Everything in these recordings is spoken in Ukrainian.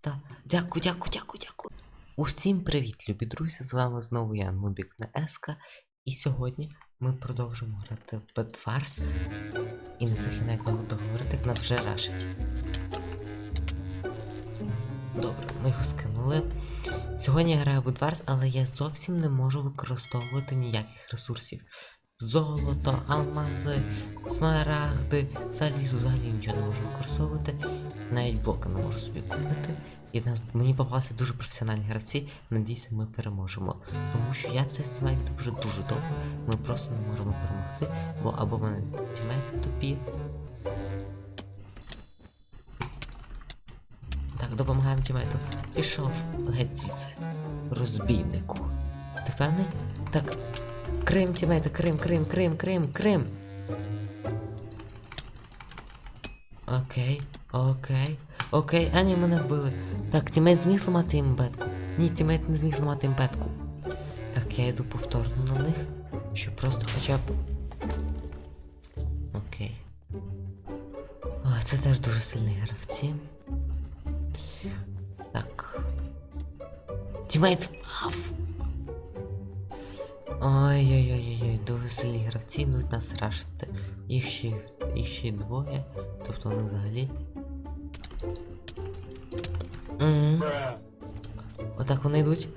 та. Дякую, дякую, дякую, дякую. Усім привіт, любі друзі! З вами знову я, Нубік на Еска. І сьогодні ми продовжимо грати в Bedwars. І не встиг навіть буду в нас вже рашить. Добре, ми його скинули. Сьогодні я граю в Bedwars, але я зовсім не можу використовувати ніяких ресурсів. Золото, алмази, смарагди, залізо взагалі нічого не можу використовувати. Навіть блока не можу собі купити. І нас мені попалися дуже професіональні гравці. Надіюся, ми переможемо. Тому що я це знімаю вже дуже довго. Ми просто не можемо перемогти, бо або мене тімейти тупі. Так, допомагаємо тімейту. Пішов геть звідси. Розбійнику. Ти впевнений? Так. Крим, тімейти, Крим, Крим, Крим, Крим, Крим. Окей, окей, окей, а ні, мене вбили. Так, тімейт зміг зламати їм бетку? Ні, тімейт не зміг зламати їм бетку. Так, я йду повторно на них, щоб просто хоча б. Окей. О, це теж дуже сильні гравці. Так. Тімейт впав. Ой-ой-ой-ой, дуже сильні гравці йдуть нас рашити. Їх ще, їх ще двоє. Тобто вони взагалі. Мгм. Отак вони йдуть.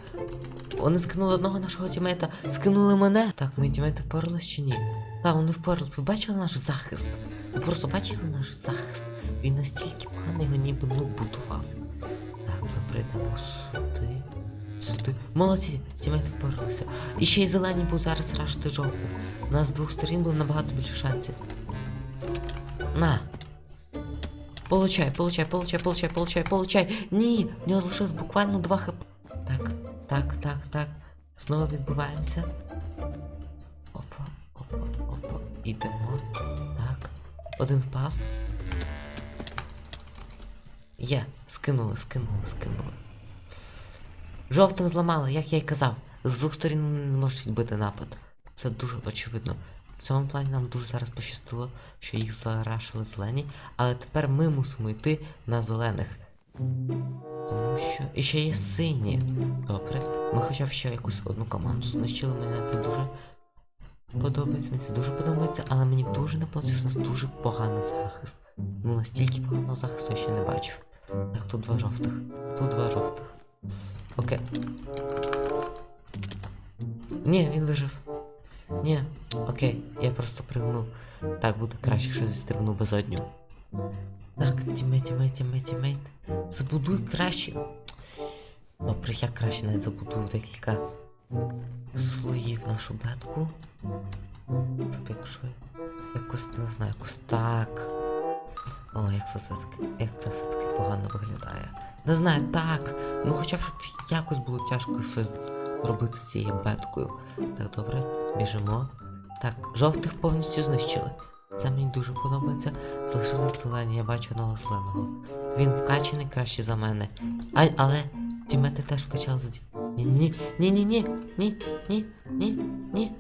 Вони скинули одного нашого тімейта, скинули мене. Так, мої тімейти впорались чи ні? Так, вони впорались. Ви бачили наш захист? Ви просто бачили наш захист? Він настільки поганий його ніби ну будував. Так, ми прийдемо сюди. Сюди. Молодці, тімейти впоралися. І ще й зелені будуть зараз рашити жовтих. У нас з двох сторін буде набагато більше шансів. На. Получай, получай, получай, получай, получай, получай. Ні, в нього залишилось буквально 2 хп. Так, так, так, так. Знову відбуваємося. Опа, опа, опа. Ідемо. Так. Один впав. Є, скинули, скинули, скинули. Жовтим зламали, як я й казав. З двох сторін вони не зможуть відбити напад. Це дуже очевидно. В цьому плані нам дуже зараз пощастило, що їх зарашили зелені, але тепер ми мусимо йти на зелених. Тому що. І ще є сині. Добре. Ми хоча б ще якусь одну команду знищили, мені це дуже подобається, мені це дуже подобається, але мені дуже не подобається, що у нас дуже поганий захист. Ну настільки поганого захисту я ще не бачив. Так, тут два жовтих. Тут два жовтих. Окей. Ні, він вижив. Ні, окей, я просто пригнув. Так буде краще, якщо зістрибну безодню. Так, тімейт, тімейт, тімейт, тімейт. Забудуй краще. Добре, я краще навіть забудую декілька слоїв нашу бетку. Щоб якщо якось не знаю, якось так. О, як це все таки, як це все таки погано виглядає. Не знаю, так. Ну хоча б якось було тяжко щось робити з цією беткою. Так, добре, біжимо. Так, жовтих повністю знищили. Це мені дуже подобається. Залишились зелені, я бачу одного зеленого. Він вкачений краще за мене. А, але тімети теж вкачали за ні, ні, ні, ні, ні, ні, ні, ні.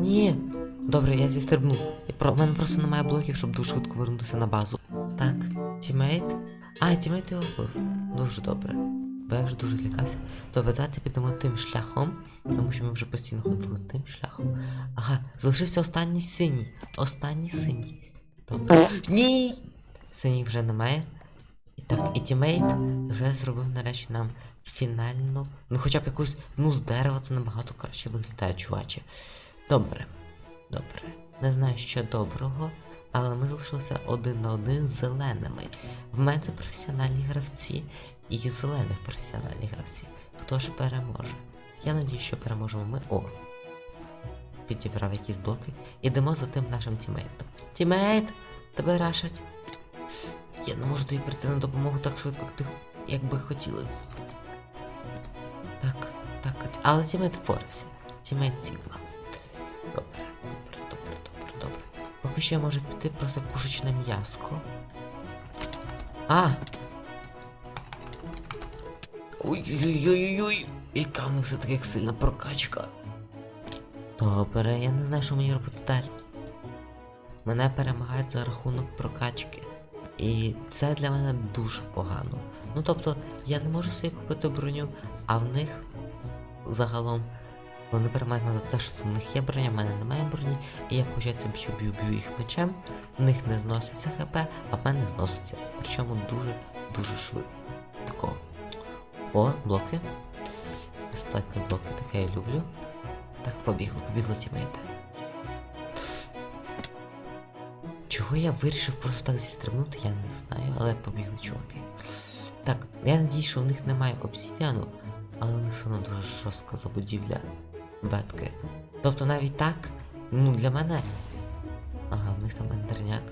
Ні. Добре, я зістрибну. У мене просто немає блоків, щоб дуже швидко вернутися на базу. Так, тімейт. А, тімейт його вбив. Дуже добре. Бо я вже дуже злякався. Добре, давайте підемо тим шляхом, тому що ми вже постійно ходили тим шляхом. Ага, залишився останній синій. Останній синій. Добре. Ні! Синій вже немає. І так, і тімейт вже зробив нарешті нам фінальну. Ну хоча б якусь. Ну, з дерева це набагато краще виглядає, чуваче. Добре. Добре. Не знаю, що доброго, але ми залишилися один на один з зеленими. В мене професіональні гравці і зелених професіональні гравці. Хто ж переможе? Я надію, що переможемо ми. О! Підібрав якісь блоки. Ідемо за тим нашим тімейтом. Тімейт! Тебе рашать. Я не можу тобі прийти на допомогу так швидко, як ти як би хотілося. Так, так, але тімейт впорався. Тімейт добре, добре. Що я піти просто пушечне м'яско. А! Ой-ой-ой-ой-ой! Яка в них все-таки сильна прокачка. Добре, я не знаю, що мені робити далі. Мене перемагають за рахунок прокачки. І це для мене дуже погано. Ну тобто, я не можу собі купити броню, а в них загалом вони переймають мене те, що в них є броня, в мене немає броні, і я виходить, б'ю б'ю б'ю їх мечем, в них не зноситься хп, а в мене зноситься. Причому дуже дуже швидко. Такого. О, блоки. Безплатні блоки, таке я люблю. Так, побігли, побігли тімейти. Чого я вирішив просто так зістрибнути, я не знаю, але побігли чуваки. Так, я надію, що в них немає обсідіану, але у них все одно дуже жорстка забудівля бетки. Тобто навіть так, ну для мене. Ага, в них там ендерняк.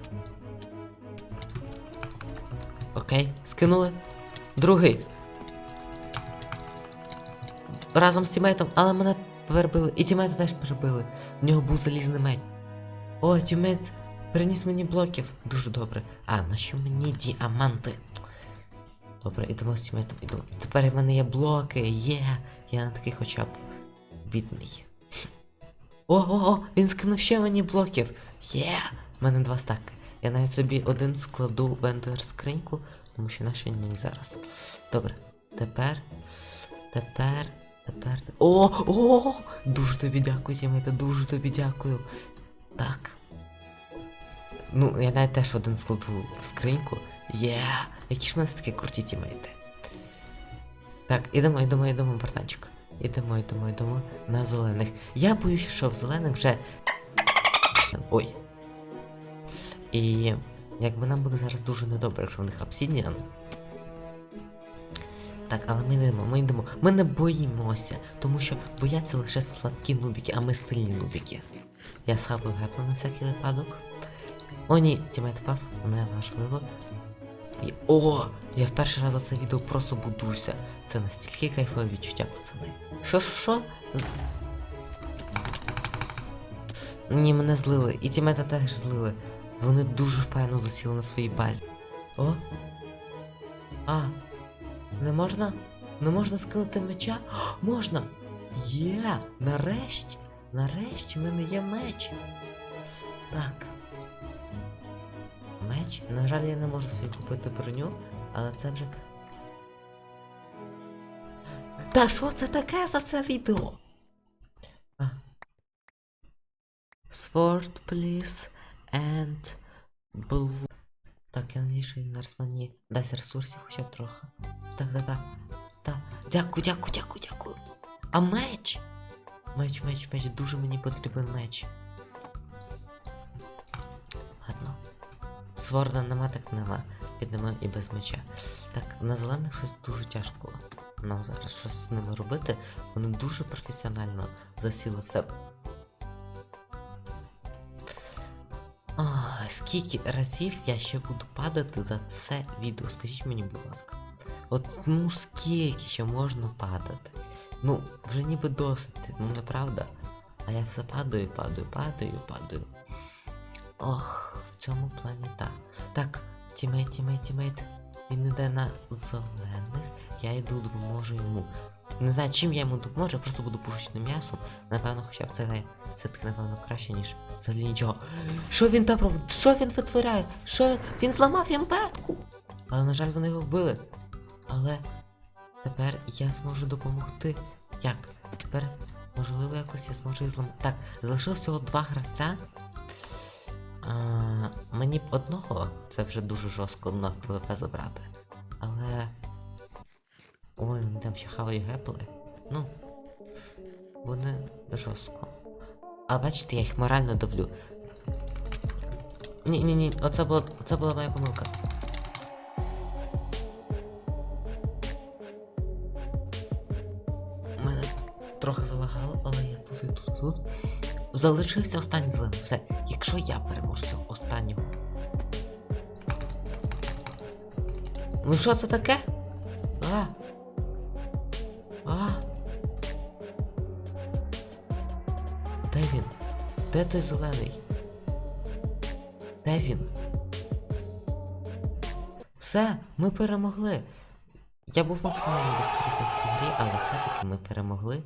Окей, скинули. Другий. Разом з тімейтом, але мене перебили. І тімейта теж перебили. В нього був залізний меч. О, тімейт приніс мені блоків. Дуже добре. А, на що мені діаманти? Добре, ідемо з тімейтом, ідемо. Тепер в мене є блоки, є. Я не такий хоча б бідний. О, о, о, він скинув ще мені блоків. Є! В мене два стаки. Я навіть собі один складу в скриньку, тому що він мені зараз. Добре, тепер. Тепер. Тепер. О! О! Дуже тобі дякую, Тімейте, дуже тобі дякую. Так. Ну, я навіть теж один складу в скриньку. Є! Які ж в мене такі круті тімейти. Так, ідемо, ідемо, ідемо, братанчик. Ідемо, ідемо, ідемо на зелених. Я боюся, що в зелених вже. Ой. І якби нам буде зараз дуже недобре, якщо в них обсідіан. Так, але ми йдемо, ми йдемо. Ми не боїмося, тому що бояться лише слабкі нубіки, а ми сильні нубіки. Я схаваю гепла на всякий випадок. О, ні, тімейт впав, неважливо. І... О! Я в перший раз за це відео просто будуся. Це настільки кайфове відчуття, пацани. Що, що, що? Ні, мене злили. І тімета теж злили. Вони дуже файно засіли на своїй базі. О! А! Не можна? Не можна скинути меча? О, можна! Є! Нарешті! Нарешті в мене є меч! Так. Меч. На жаль, я не можу собі купити броню, але це вже. Та що це таке за це відео? А. Sword, please, and blue. Так, я надію, що він зараз мені дасть ресурсів хоча б трохи. Так, так, так. Так. Дякую, дякую, дякую, дякую. А меч? Меч, меч, меч, дуже мені потрібен меч. Сворда нема, так нема. Піднемо і без меча. Так, на зелених щось дуже тяжко. Нам зараз щось з ними робити. Вони дуже професіонально засіли в себе. Ой, скільки разів я ще буду падати за це відео? Скажіть мені, будь ласка. От ну скільки ще можна падати? Ну, вже ніби досить, ну неправда? А я все падаю, падаю, падаю, падаю. Ох, цьому плані так. Так, тімейт, тімейт, тімейт. Він іде на зелених. Я йду допоможу йому. Не знаю, чим я йому допоможу, я просто буду пушечним м'ясом. Напевно, хоча б це все-таки, напевно, краще, ніж взагалі нічого. Що він там робить? Що він витворяє? Що він? Він зламав їм петку! Але, на жаль, вони його вбили. Але тепер я зможу допомогти. Як? Тепер, можливо, якось я зможу і зламати. Так, залишилось всього два гравця. А, мені б одного, це вже дуже жорстко на ПВП забрати. Але. Ой, там ще хавають гепли. Ну. Буде жорстко. А бачите, я їх морально давлю. Ні, ні, ні, оце була, це була моя помилка. Мене трохи залагало, але я тут і тут, і тут. Залишився останній зелений. Все. Якщо я переможу цього останнього. Ну що це таке? А. А. Де він? Де той зелений? Де він? Все, ми перемогли. Я був максимально безкорисним в цій грі, але все-таки ми перемогли.